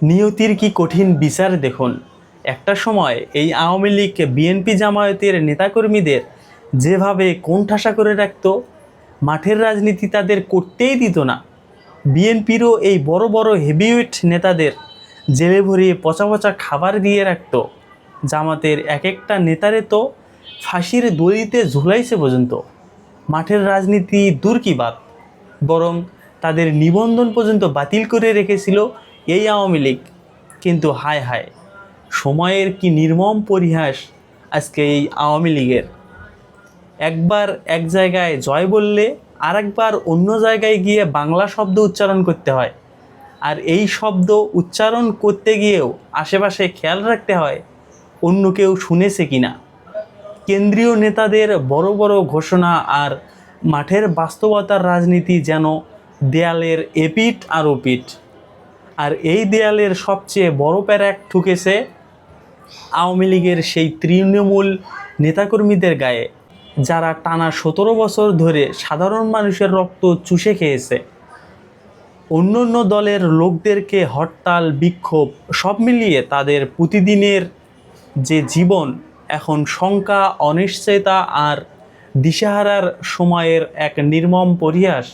নিয়তির কি কঠিন বিচার দেখুন? একটা সময় এই আওয়ামী লীগ বিএনপি জামায়াতের নেতাকর্মীদের যেভাবে কোণঠাসা করে রাখত, মাঠের রাজনীতি তাদের করতেই দিত না। বিএনপিরও এই বড় বড় হেভিওয়েট নেতাদের জেলে ভরিয়ে পচা পচা খাবার দিয়ে রাখত। জামাতের এক একটা নেতারে তো ফাঁসির দড়িতে ঝুলাইছে পর্যন্ত। মাঠের রাজনীতি দূর কি বাদ বরং তাদের নিবন্ধন পর্যন্ত বাতিল করে রেখেছিল এই আওয়ামী লীগ কিন্তু হায় হায়, সময়ের কি নির্মম পরিহাস আজকে এই আওয়ামী লীগের। একবার এক জায়গায় জয় বললে আরেকবার অন্য জায়গায় গিয়ে বাংলা শব্দ উচ্চারণ করতে হয়। আর এই শব্দ উচ্চারণ করতে গিয়েও আশেপাশে খেয়াল রাখতে হয়, অন্য কেউ শুনেছে কি না। কেন্দ্রীয় নেতাদের বড় বড় ঘোষণা আর মাঠের বাস্তবতার রাজনীতি যেন দেয়ালের এপিট আর ওপিট আর এই দেয়ালের সবচেয়ে বড় প্যারাক ঠুকেছে আওয়ামী লীগের সেই তৃণমূল নেতাকর্মীদের গায়ে, যারা টানা সতেরো বছর ধরে সাধারণ মানুষের রক্ত চুষে খেয়েছে। অন্য অন্য দলের লোকদেরকে হরতাল, বিক্ষোভ, সব মিলিয়ে তাদের প্রতিদিনের যে জীবন, এখন শঙ্কা, অনিশ্চয়তা আর দিশাহারার সময়ের এক নির্মম পরিহাস।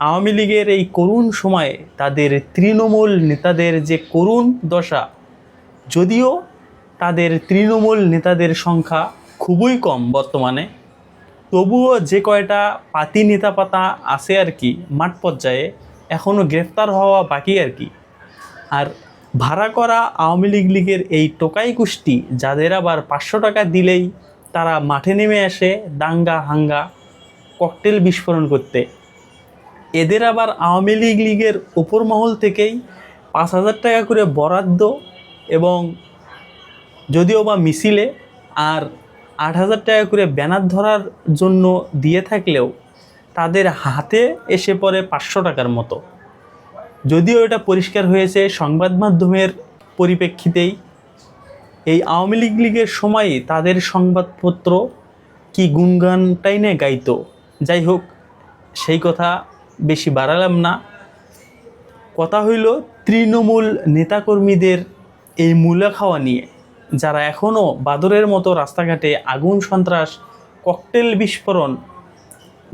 আওয়ামী লীগের এই করুণ সময়ে তাদের তৃণমূল নেতাদের যে করুণ দশা, যদিও তাদের তৃণমূল নেতাদের সংখ্যা খুবই কম বর্তমানে, তবুও যে কয়টা পাতি নেতা পাতা আছে আর কি মাঠ পর্যায়ে এখনও গ্রেফতার হওয়া বাকি আর কি। আর ভাড়া করা আওয়ামী লীগ লীগের এই টোকাই কুষ্টি, যাদের আবার পাঁচশো টাকা দিলেই তারা মাঠে নেমে আসে দাঙ্গা হাঙ্গা, ককটেল বিস্ফোরণ করতে। এদের আবার আওয়ামী লীগ লীগের উপর মহল থেকেই পাঁচ হাজার টাকা করে বরাদ্দ এবং যদিও বা মিছিলে আর আট হাজার টাকা করে ব্যানার ধরার জন্য দিয়ে থাকলেও তাদের হাতে এসে পড়ে পাঁচশো টাকার মতো। যদিও এটা পরিষ্কার হয়েছে সংবাদ মাধ্যমের পরিপ্রেক্ষিতেই, এই আওয়ামী লীগ লীগের সময়ই তাদের সংবাদপত্র কি গুনগানটাই না গাইতো। যাই হোক, সেই কথা বেশি বাড়ালাম না। কথা হইল, তৃণমূল নেতাকর্মীদের এই মূলা খাওয়া নিয়ে, যারা এখনও বাদরের মতো রাস্তাঘাটে আগুন, সন্ত্রাস, ককটেল বিস্ফোরণ,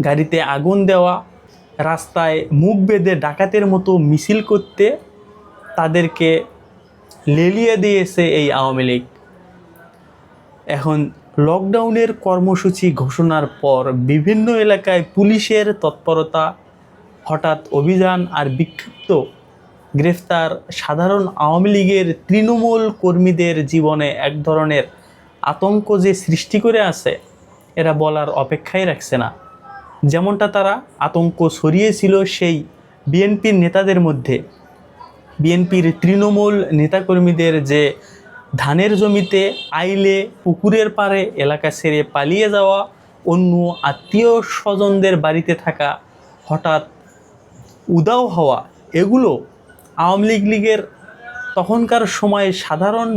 গাড়িতে আগুন দেওয়া, রাস্তায় মুখ বেঁধে ডাকাতের মতো মিছিল করতে তাদেরকে লেলিয়ে দিয়েছে এই আওয়ামী লীগ। এখন লকডাউনের কর্মসূচি ঘোষণার পর বিভিন্ন এলাকায় পুলিশের তৎপরতা হঠাৎ অভিযান আর বিক্ষিপ্ত গ্রেফতার সাধারণ আওয়ামী লীগের তৃণমূল কর্মীদের জীবনে এক ধরনের আতঙ্ক যে সৃষ্টি করে আছে, এরা বলার অপেক্ষাই রাখছে না। যেমনটা তারা আতঙ্ক ছড়িয়েছিল সেই বিএনপির নেতাদের মধ্যে। বিএনপির তৃণমূল নেতাকর্মীদের যে ধানের জমিতে আইলে পুকুরের পাড়ে এলাকা ছেড়ে পালিয়ে যাওয়া অন্য আত্মীয় স্বজনদের বাড়িতে থাকা হঠাৎ উদাও হওয়া এগুলো আওয়ামী লীগ লীগের তখনকার সময়ে সাধারণ